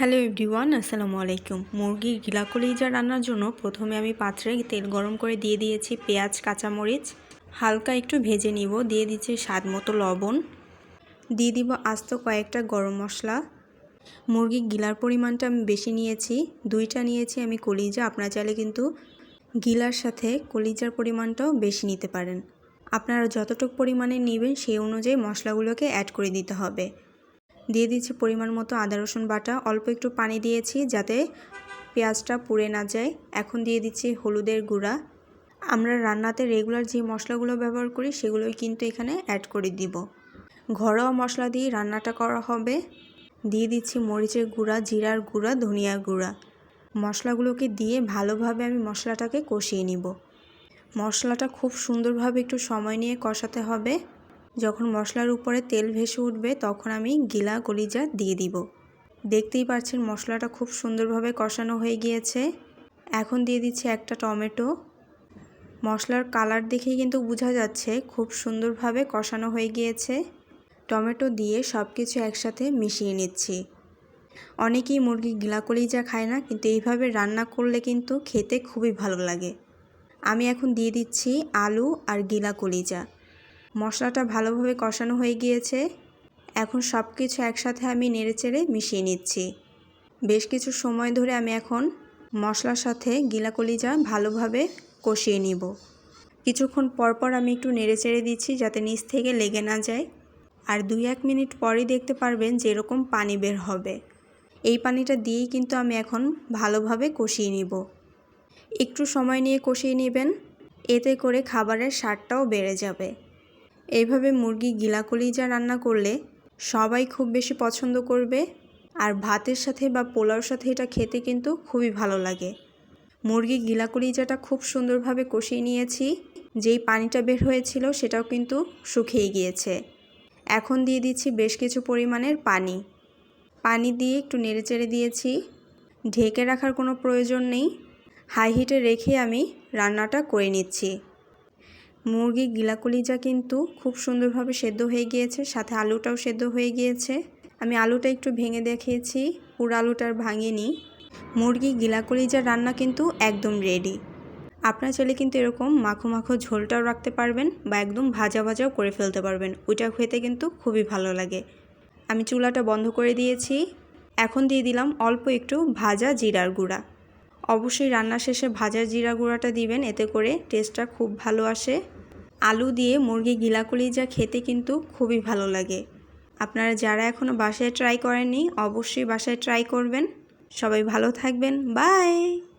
Hello everyone, আসসালামু আলাইকুম। মুরগির গিলা কলিজা রান্নার জন্য প্রথমে আমি পাত্রে তেল গরম করে দিয়ে দিয়েছি পেঁয়াজ, কাঁচামরিচ। হালকা একটু ভেজে নিব, দিয়ে দিচ্ছি স্বাদ মতো লবণ। দিয়ে দিব আস্ত কয়েকটা গরম মশলা। মুরগির গিলার পরিমাণটা আমি বেশি নিয়েছি, দুইটা নিয়েছি আমি কলিজা। আপনারা চাইলে কিন্তু গিলার সাথে কলিজার পরিমাণটাও বেশি নিতে পারেন। আপনারা যতটুকু পরিমাণে নেবেন সেই অনুযায়ী মশলাগুলোকে অ্যাড করে দিতে হবে। দিয়ে দিচ্ছি পরিমাণ মতো আদা, রসুন বাটা। অল্প একটু পানি দিয়েছি যাতে পেঁয়াজটা পুড়ে না যায়। এখন দিয়ে দিচ্ছি হলুদের গুঁড়া। আমরা রান্নাতে রেগুলার যে মশলাগুলো ব্যবহার করি, সেগুলোই কিন্তু এখানে অ্যাড করে দিব। ঘরোয়া মশলা দিয়ে রান্নাটা করা হবে। দিয়ে দিচ্ছি মরিচের গুঁড়া, জিরার গুঁড়া, ধনিয়ার গুঁড়া। মশলাগুলোকে দিয়ে ভালোভাবে আমি মশলাটাকে কষিয়ে নিব। মশলাটা খুব সুন্দরভাবে একটু সময় নিয়ে কষাতে হবে। যখন মশলার উপরে তেল ভেসে উঠবে, তখন আমি গিলা কলিজা দিয়ে দিব। দেখতেই পাচ্ছেন মশলাটা খুব সুন্দরভাবে কষানো হয়ে গিয়েছে। এখন দিয়ে দিচ্ছি একটা টমেটো। মশলার কালার দেখেই কিন্তু বোঝা যাচ্ছে খুব সুন্দরভাবে কষানো হয়ে গিয়েছে। টমেটো দিয়ে সব কিছু একসাথে মিশিয়ে নিচ্ছি। অনেকেই মুরগি গিলা কলিজা খায় না, কিন্তু এইভাবে রান্না করলে কিন্তু খেতে খুবই ভালো লাগে। আমি এখন দিয়ে দিচ্ছি আলু আর গিলা কলিজা। মশলাটা ভালোভাবে কষানো হয়ে গিয়েছে। এখন সব কিছু একসাথে আমি নেড়েচেড়ে মিশিয়ে নিচ্ছি। বেশ কিছু সময় ধরে আমি এখন মশলার সাথে গিলা কলিজা ভালোভাবে কষিয়ে নিব। কিছুক্ষণ পরপর আমি একটু নেড়েচেড়ে দিচ্ছি যাতে নিচ থেকে লেগে না যায়। আর দুই এক মিনিট পরেই দেখতে পারবেন যে এরকম পানি বের হবে। এই পানিটা দিয়েই কিন্তু আমি এখন ভালোভাবে কষিয়ে নিব। একটু সময় নিয়ে কষিয়ে নেবেন, এতে করে খাবারের স্বাদটাও বেড়ে যাবে। এইভাবে মুরগি গিলা কলিজা রান্না করলে সবাই খুব বেশি পছন্দ করবে। আর ভাতের সাথে বা পোলাওর সাথে এটা খেতে কিন্তু খুবই ভালো লাগে। মুরগি গিলা কলিজাটা খুব সুন্দরভাবে কষিয়ে নিয়েছি, যেই পানিটা বের হয়েছিল সেটাও কিন্তু শুকিয়ে গিয়েছে। এখন দিয়ে দিচ্ছি বেশ কিছু পরিমাণের পানি। পানি দিয়ে একটু নেড়েচেড়ে দিয়েছি। ঢেকে রাখার কোনো প্রয়োজন নেই। হাই হিটে রেখে আমি রান্নাটা করে নিচ্ছি। মুরগি গিলা কলিজা কিন্তু খুব সুন্দরভাবে সেদ্ধ হয়ে গিয়েছে, সাথে আলুটাও সেদ্ধ হয়ে গিয়েছে। আমি আলুটা একটু ভেঙে দেখিয়েছি, পুরো আলুটার ভাঙিনি। মুরগি গিলা কলিজা রান্না কিন্তু একদম রেডি আপনার চাইলে কিন্তু এরকম মাখো মাখো ঝোলটাও রাখতে পারবেন বা একদম ভাজা ভাজাও করে ফেলতে পারবেন। ওইটা খেতে কিন্তু খুবই ভালো লাগে। আমি চুলাটা বন্ধ করে দিয়েছি। এখন দিয়ে দিলাম অল্প একটু ভাজা জিরার গুঁড়া। অবশ্যই রান্না শেষে ভাজা জিরা গুঁড়াটা দিবেন, এতে করে টেস্টটা খুব ভালো আসে। আলু দিয়ে মুরগি গিলা যা খেতে কিন্তু খুবই ভালো লাগে। আপনারা যারা এখনও বাসায় ট্রাই করেননি, অবশ্যই বাসায় ট্রাই করবেন। সবাই ভালো থাকবেন বাই